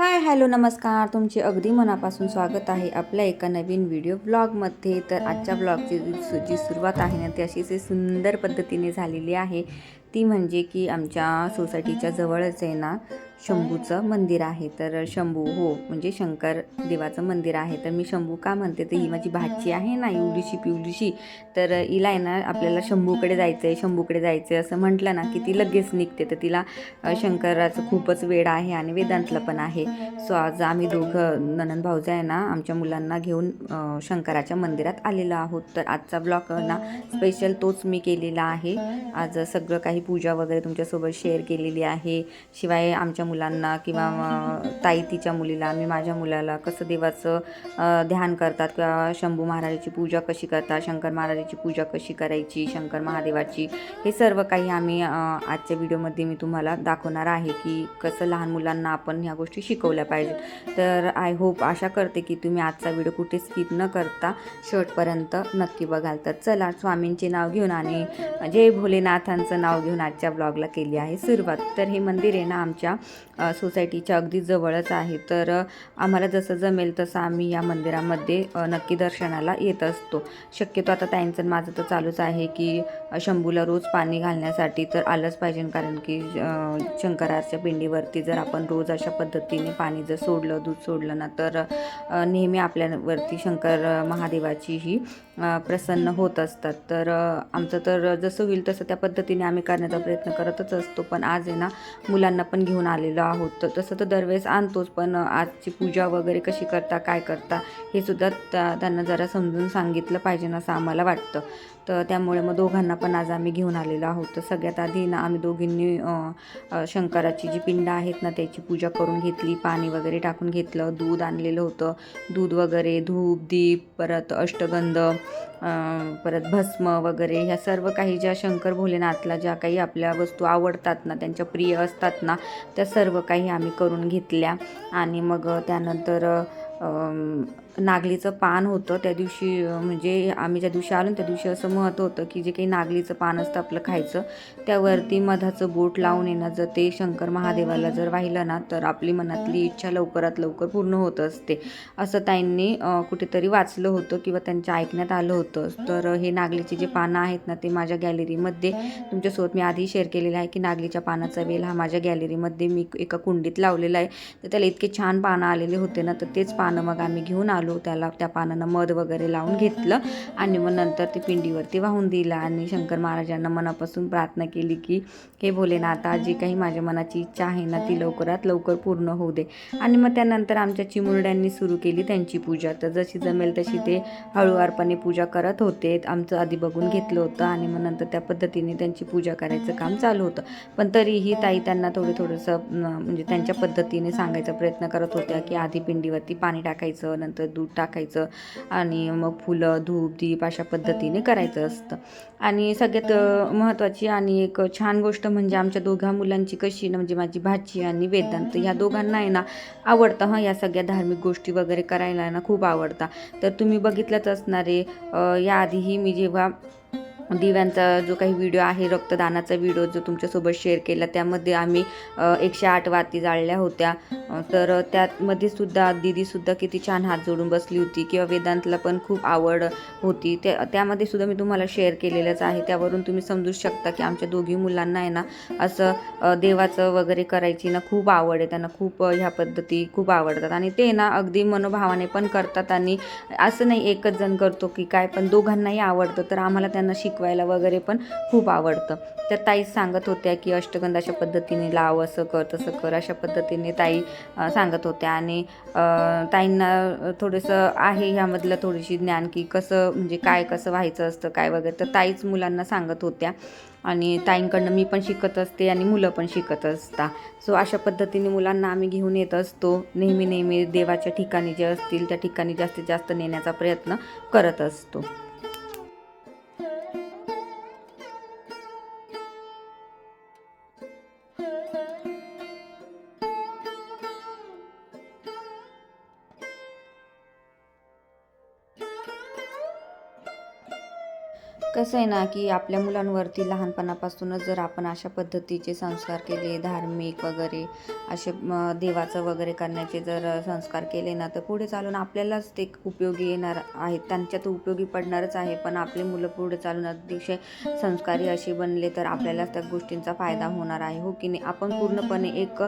Hi hello नमस्कार. तुमचे अगदी मनापासून स्वागत आहे आपल्या एका नवीन व्हिडिओ ब्लॉगमध्ये. तर आजच्या ब्लॉगची जी सुरुवात आहे ना ती अतिशय सुंदर पद्धतीने झालेली आहे. ती म्हणजे की आमच्या सोसायटीच्या जवळच आहे ना शंभूचं मंदिर आहे. तर शंभू हो म्हणजे शंकर देवाचं मंदिर आहे. तर मी शंभू का म्हणते? तर ही माझी भाची आहे ना इवलीशी पिवलीशी तर हिला आहे ना आपल्याला शंभूकडे जायचं आहे शंभूकडे जायचं आहे असं म्हटलं ना की ती लगेच निघते. तर तिला शंकराचं खूपच वेळ आहे आणि वेदांतलं पण आहे. सो आज आम्ही दोघं ननन भाऊजा आहे ना आमच्या मुलांना घेऊन शंकराच्या मंदिरात आलेलो आहोत. तर आजचा ब्लॉग ना स्पेशल तोच मी केलेला आहे. आज सगळं काही पूजा वगैरे तुमच्यासोबत शेअर केलेली आहे. शिवाय आमच्या मुलांना किंवा ताई तिच्या मुलीला मी माझ्या मुलाला कसं देवाचं ध्यान करतात किंवा शंभू महाराजाची पूजा कशी करतात शंकर महाराजाची पूजा कशी करायची शंकर महादेवाची हे सर्व काही आम्ही आजच्या व्हिडिओमध्ये मी तुम्हाला दाखवणार आहे की कसं लहान मुलांना आपण ह्या गोष्टी शिकवल्या पाहिजेत. तर आय होप आशा करते की तुम्ही आजचा व्हिडिओ कुठे स्किप न करता शेवटपर्यंत नक्की बघाल. तर चला स्वामींचे नाव घेऊन आणि जय भोलेनाथांचं नाव घेऊन आजच्या ब्लॉगला केली आहे सुरुवात. तर हे मंदिर आहे ना आमच्या सोसायटीच्या अगदी जवळच आहे. तर आम्हाला जसं जमेल तसं आम्ही या मंदिरामध्ये नक्की दर्शनाला येत असतो. शक्यतो आता ताईंचं माझं तर चालूच आहे की शंभूला रोज पाणी घालण्यासाठी तर आलंच पाहिजे. कारण की शंकराच्या पिंडीवरती जर आपण रोज अशा पद्धतीने पाणी जर सोडलं दूध सोडलं ना तर नेहमी आपल्यावरती शंकर महादेवाची ही प्रसन्न होत असतात. तर आमचं तर जसं होईल तसं त्या पद्धतीने आम्ही करण्याचा प्रयत्न करतच असतो. पण आज आहे ना मुलांना पण घेऊन आले आलेलो आहोत. तर तसं तर दरवेळेस आणतोच पण आजची पूजा वगैरे कशी करता काय करता हे सुद्धा त्या त्यांना जरा समजून सांगितलं पाहिजे ना असं आम्हाला वाटतं. तर त्यामुळे मग दोघांना पण आज आम्ही घेऊन आलेलो आहोत. तर सगळ्यात आधी ना आम्ही दोघींनी शंकराची जी पिंड आहेत ना त्याची पूजा करून घेतली. पाणी वगैरे टाकून घेतलं दूध आणलेलं होतं. दूध वगैरे धूप दीप परत अष्टगंध परत भस्म वगैरे ह्या सर्व काही ज्या शंकर भोलेनाथला ज्या काही आपल्या वस्तू आवडतात ना त्यांच्या प्रिय असतात ना त्या सर्व काही आम्ही करून घेतल्या. आणि मग त्यानंतर नागलीचं पान होतं. त्या दिवशी म्हणजे आम्ही ज्या दिवशी आलो त्या दिवशी असं महत्त्व होतं की जे काही नागलीचं पान असतं आपलं खायचं त्यावरती मधाचं बोट लावून येणं जर ते शंकर महादेवाला जर वाहिलं ना तर आपली मनातली इच्छा लवकरात लवकर पूर्ण होत असते. असं त्यांनी कुठेतरी वाचलं होतं किंवा त्यांच्या ऐकण्यात आलं होतं. तर हे नागलीचे जे पानं आहेत ना ते माझ्या गॅलरीमध्ये तुमच्यासोबत मी आधी शेअर केलेलं आहे की नागलीच्या पानाचा वेल हा माझ्या गॅलरीमध्ये मी एका कुंडीत लावलेला आहे. तर त्याला इतके छान पानं आलेले होते ना तर तेच पानं मग आम्ही घेऊन आलो. त्याला त्या पानांना मध वगैरे लावून घेतलं आणि मग नंतर ती पिंडीवरती वाहून दिलं आणि शंकर महाराजांना मनापासून प्रार्थना केली की हे भोलेनाथा जी काही माझ्या मनाची इच्छा आहे ना ती लवकरात लवकर पूर्ण होऊ दे. आणि मग त्यानंतर आमच्या चिमुरड्यांनी सुरू केली त्यांची पूजा. तर जशी जमेल तशी ते हळूवारपणे पूजा करत होते. आमचं आधी बघून घेतलं होतं आणि मग नंतर त्या पद्धतीने त्यांची पूजा करायचं काम चालू होतं. पण तरीही ताई त्यांना थोडं थोडंसं म्हणजे त्यांच्या पद्धतीने सांगायचा प्रयत्न करत होत्या की आधी पिंडीवरती पाणी टाकायचं नंतर दूध टाकायचं आणि मग फुलं धूप दीप अशा पद्धतीने करायचं असतं. आणि सगळ्यात महत्त्वाची आणि एक छान गोष्ट म्हणजे आमच्या दोघा मुलांची कशी ना म्हणजे माझी भाची आणि वेदांत ह्या दोघांना आहे ना आवडतं हां या सगळ्या धार्मिक गोष्टी वगैरे करायला ना खूप आवडतात तर तुम्ही बघितलंच असणारे याआधीही मी जेव्हा दिव्यांचा जो काही व्हिडिओ आहे रक्तदानाचा व्हिडिओ जो तुमच्यासोबत शेअर केला त्यामध्ये आम्ही एकशे आठ वाती जाळल्या होत्या. तर त्यामध्ये सुद्धा दीदीसुद्धा किती छान हात जोडून बसली होती किंवा वेदांतला पण खूप आवड होती. त्या त्यामध्ये सुद्धा मी तुम्हाला शेअर केलेलंच आहे. त्यावरून तुम्ही समजू शकता की आमच्या दोघी मुलांना आहे ना असं देवाचं वगैरे करायची ना खूप आवड आहे. त्यांना खूप ह्या पद्धती खूप आवडतात. आणि ते ना अगदी मनोभावाने पण करतात आणि असं नाही एकच जण करतो की काय पण दोघांनाही आवडतं. तर आम्हाला त्यांना शिक शिकवायला वगैरे पण खूप आवडतं. त्या ताई सांगत होत्या की अष्टगंध अशा पद्धतीने लाव असं कर तसं कर अशा पद्धतीने ताई सांगत होत्या. आणि ताईंना थोडंसं आहे ह्यामधलं थोडीशी ज्ञान की कसं म्हणजे काय कसं व्हायचं असतं काय वगैरे. तर ताईच मुलांना सांगत होत्या. आणि ताईंकडनं मी पण शिकत असते आणि मुलं पण शिकत असतात सो अशा पद्धतीने मुलांना आम्ही घेऊन येत असतो. नेहमी नेहमी देवाच्या ठिकाणी जे असतील त्या ठिकाणी जास्तीत जास्त नेण्याचा प्रयत्न करत असतो. कसं आहे ना की आपल्या मुलांवरती लहानपणापासूनच जर आपण अशा पद्धतीचे संस्कार केले धार्मिक वगैरे असे देवाचं वगैरे करण्याचे जर संस्कार केले ना तर पुढे चालून आपल्यालाच ते उपयोगी येणार आहेत. त्यांच्यात उपयोगी पडणारच आहे पण आपली मुलं पुढे चालून अतिशय संस्कारी अशी बनले तर आपल्यालाच त्या गोष्टींचा फायदा होणार आहे. हो की नाही? आपण पूर्णपणे एक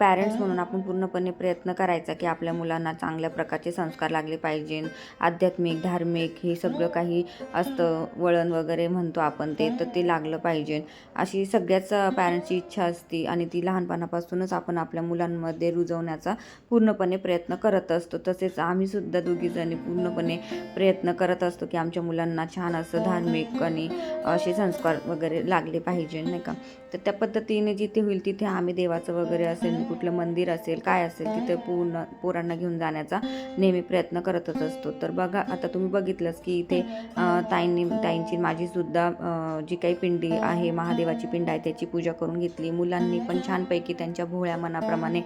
पॅरेंट्स म्हणून आपण पूर्णपणे प्रयत्न करायचा की आपल्या मुलांना चांगल्या प्रकारचे संस्कार लागले पाहिजे. आध्यात्मिक धार्मिक हे सगळं काही असतं. वळण वगैरे म्हणतो आपण ते तर ते लागलं पाहिजे. अशी सगळ्याच पॅरेंट्सची इच्छा असते आणि ती लहानपणापासूनच आपण आपल्या मुलांमध्ये रुजवण्याचा पूर्णपणे प्रयत्न करत असतो. तसेच आम्हीसुद्धा दोघीजणी पूर्णपणे प्रयत्न करत असतो की आमच्या मुलांना छान असं धार्मिक आणि असे संस्कार वगैरे लागले पाहिजे नाही का? तर त्या पद्धतीने जिथे होईल तिथे आम्ही देवाचं वगैरे असेल कुठलं मंदिर असेल काय असेल तिथे पूर्ण पोरांना घेऊन जाण्याचा नेहमी प्रयत्न करतच असतो. तर बघा आता तुम्ही बघितलंच की इथे ताईंनी ताईंनी ताईंची माझीसुद्धा जी काही पिंडी आहे महादेवाची पिंड आहे त्याची पूजा करून घेतली. मुलांनी पण छानपैकी त्यांच्या भोळ्या मनाप्रमाणे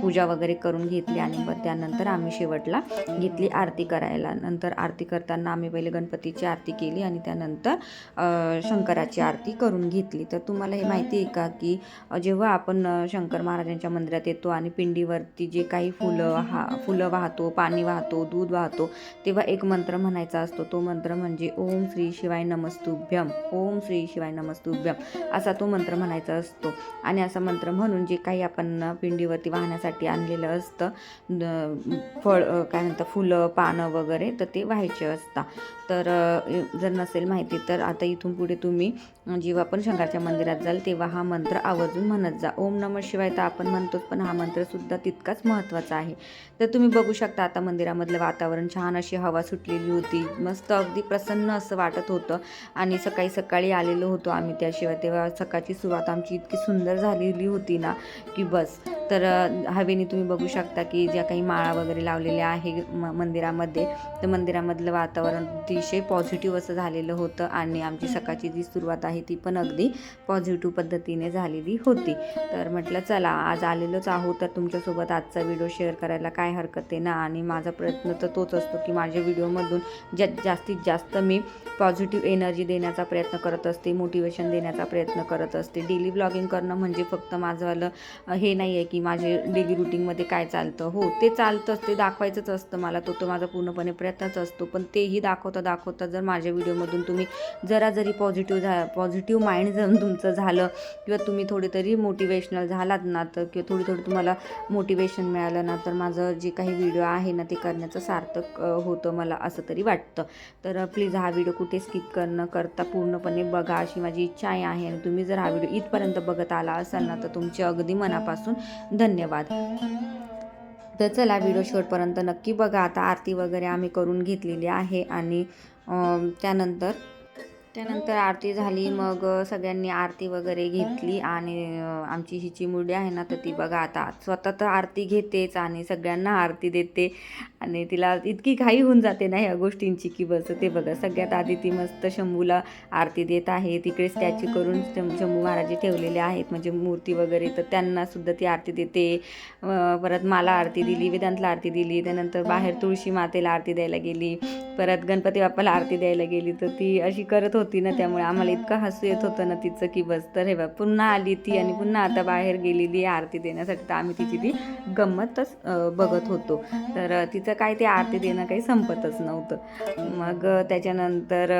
पूजा वगैरे करून घेतली आणि मग त्यानंतर आम्ही शेवटला घेतली आरती करायला. नंतर आरती करताना आम्ही पहिले गणपतीची आरती केली आणि त्यानंतर शंकराची आरती करून घेतली. तर तुम्हाला हे माहिती आहे का की जेव्हा आपण शंकर महाराजांच्या मंदिरात येतो आणि पिंडीवरती जे काही फुलं हा फुलं वाहतो पाणी वाहतो दूध वाहतो तेव्हा एक मंत्र म्हणायचा असतो. तो मंत्र म्हणजे ओम श्री शिव शिवाय नमस्तुभ्यम ओम श्री शिवाय नमस्तुभ्यम असा तो मंत्र म्हणायचा असतो. आणि असा मंत्र म्हणून जे काही आपण पिंडीवरती वाहण्यासाठी आणलेलं असतं फळ काय म्हणतं फुलं पानं वगैरे तर ते व्हायचे असतात तर जर नसेल माहिती तर आता इथून पुढे तुम्ही जेव्हा पण शंकराच्या मंदिरात जाल तेव्हा हा मंत्र आवर्जून म्हणत जा. ओम नम शिवाय तर आपण म्हणतोच पण हा मंत्रसुद्धा तितकाच महत्त्वाचा आहे. तर तुम्ही बघू शकता आता मंदिरामधलं वातावरण छान अशी हवा सुटलेली होती. मस्त अगदी प्रसन्न असं वाटत होतं. होतं. आणि सकाळी सकाळी आलेलो होतो आम्ही त्याशिवाय. तेव्हा सकाळची सुरुवात आमची इतकी सुंदर झालेली होती ना की बस. तर हवेने तुम्ही बघू शकता की ज्या काही माळा वगैरे लावलेल्या आहे म मंदिरामध्ये तर मंदिरामधलं वातावरण अतिशय पॉझिटिव्ह असं झालेलं होतं आणि आमची सकाळची जी सुरुवात आहे ती पण अगदी पॉझिटिव्ह पद्धतीने झालेली होती. तर म्हटलं चला आज आलेलोच आहोत तर तुमच्यासोबत आजचा व्हिडिओ शेअर करायला काय हरकत आहे ना? आणि माझा प्रयत्न तर तोच असतो की माझ्या व्हिडिओमधून ज्या जास्तीत जास्त मी पॉझिटिव्ह एनर्जी देण्याचा प्रयत्न करत असते मोटिवेशन देण्याचा प्रयत्न करत असते. डेली ब्लॉगिंग करणं म्हणजे फक्त माझंवालं हे नाही आहे की माझे डेली रुटीनमध्ये काय चालतं. हो ते चालतंच ते दाखवायचंच असतं मला. तो तो माझा पूर्णपणे प्रयत्नच असतो. पण तेही दाखवता दाखवता जर माझ्या व्हिडिओमधून तुम्ही जरा जरी पॉझिटिव्ह झा पॉझिटिव्ह माइंड जर तुमचं झालं किंवा तुम्ही थोडे तरी मोटिवेशनल झालात ना तर किंवा थोडी थोडी तुम्हाला मोटिवेशन मिळालं ना तर माझं जे काही व्हिडिओ आहे ना ते करण्याचं सार्थक होतं मला असं तरी वाटतं. तर प्लीज हा व्हिडिओ कुठे स्किप करणं करता पूर्णपणे बघा अशी माझी इच्छा आहे. आणि तुम्ही जर हा व्हिडिओ इथपर्यंत बघत आला असाल ना तर तुमचे अगदी मनापासून धन्यवाद. तर चला व्हिडिओ शेवटपर्यंत नक्की बघा. आता आरती वगैरे आम्ही करून घेतलेली आहे आणि त्यानंतर त्यानंतर आरती झाली मग सगळ्यांनी आरती वगैरे घेतली आणि आमची ही चिमुरडी आहे ना तर ती बघा आता स्वतः तर आरती घेतेच आणि सगळ्यांना आरती देते आणि तिला इतकी घाई होऊन जाते ना ह्या गोष्टींची की बस ते बघा सगळ्यात आधी ती मस्त शंभूला आरती देत आहे. तिकडे स्टॅच्यू करून शंभू महाराजी ठेवलेले आहेत म्हणजे मूर्ती वगैरे तर त्यांना सुद्धा ती आरती देते. परत मला आरती दिली वेदांतला आरती दिली त्यानंतर बाहेर तुळशी मातेला आरती द्यायला गेली परत गणपती बाप्पाला आरती द्यायला गेली तर ती अशी करत होती ना त्यामुळे आम्हाला इतकं हसू येत होतं ना तिचं की बस तर हे बघ पुन्हा आली ती आणि पुन्हा आता बाहेर गेलेली आरती देण्यासाठी. तर आम्ही तिची ती गंमतच बघत होतो. तर तिचं काय ते आरती देणं काही संपतच नव्हतं. मग त्याच्यानंतर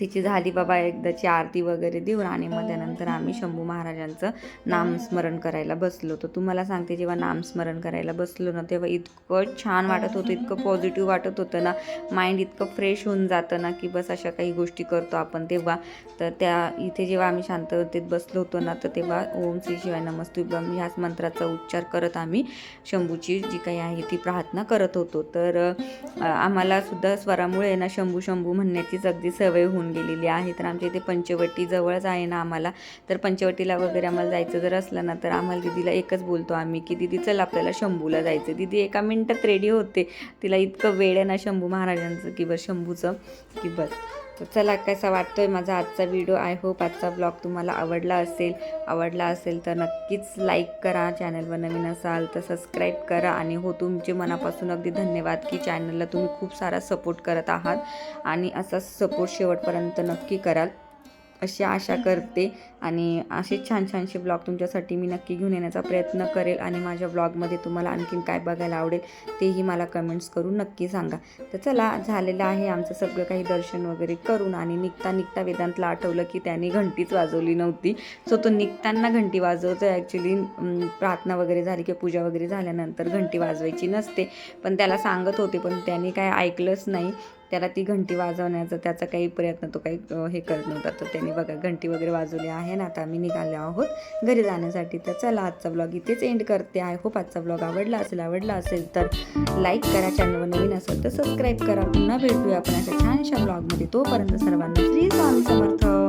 तिची झाली बाबा एकदाची आरती वगैरे देऊन आणि मग त्यानंतर आम्ही शंभू महाराजांचं नामस्मरण करायला बसलो. तर तुम्हाला सांगते जेव्हा नामस्मरण करायला बसलो ना तेव्हा इतकं छान वाटत होतं इतकं पॉझिटिव्ह वाटत होतं ना. माइंड इतकं फ्रेश होऊन जातं ना की बस अशा काही गोष्टी करतो आपण तेव्हा. तर त्या इथे जेव्हा आम्ही शांततेत बसलो होतो ना तर तेव्हा ओम श्री शिवाय नमस्तुभम ह्याच मंत्राचा उच्चार करत आम्ही शंभूची जी काही आहे ती प्रार्थना करत होतो. तर आम्हाला सुद्धा स्वरामुळे ना शंभू शंभू म्हणण्याचीच अगदी सवय होऊन दिलेली आहे. तर आमच्या इथे पंचवटी जवळच आहे ना आम्हाला. तर पंचवटीला वगैरे आम्हाला जायचं जर असलं ना तर आम्हाला दिदीला एकच बोलतो आम्ही की दिदी चल आपल्याला शंभूला जायचं दिदी एका मिनटात रेडी होते. तिला इतकं वेळ आहे ना शंभू महाराजांचं की बस शंभूचं की बस तर चला कसा वाटतो आहे माझा आजचा व्हिडिओ आय होप आजचा ब्लॉग तुम्हाला आवडला असेल. आवडला असेल तर नक्कीच लाईक करा. चॅनलवर नवीन असाल तर सबस्क्राईब करा. आणि हो तुमचे मनापासून अगदी धन्यवाद की चॅनलला तुम्ही खूप सारा सपोर्ट करत आहात. आणि असा सपोर्ट शेवटपर्यंत नक्की कराल. अशी आशा करते आणि असे छान छानसे ब्लॉग तुमच्यासाठी मी नक्की घेऊन येण्याचा प्रयत्न करेल आणि माझ्या ब्लॉगमध्ये तुम्हाला आणखीन काय बघायला आवडेल तेही मला कमेंट्स करून नक्की सांगा. तर चला झालेलं आहे आमचं सगळं काही दर्शन वगैरे करून आणि निघता निघता वेदांतला आठवलं की त्याने घंटीच वाजवली नव्हती. सो तो निघताना घंटी वाजवतो ॲक्च्युली प्रार्थना वगैरे झाली किंवा पूजा वगैरे झाल्यानंतर घंटी वाजवायची नसते. पण त्याला सांगत होते पण त्याने काय ऐकलंच नाही. त्याला ती घंटी वाजवण्याचा त्याचा काही प्रयत्न तो काही हे करत नव्हता. तर त्यांनी बघा घंटी वगैरे वाजवली आहे ना आता आम्ही निघाले आहोत घरी जाण्यासाठी. तर चला आजचा ब्लॉग इथेच एंड करते. आय होप आजचा ब्लॉग आवडला असेल आवडला असेल तर लाईक करा. चॅनलवर नवीन असेल तर सबस्क्राईब करा. पुन्हा भेटूया आपण अशा छानशा ब्लॉगमध्ये तोपर्यंत सर्वांना श्री स्वामी समर्थ.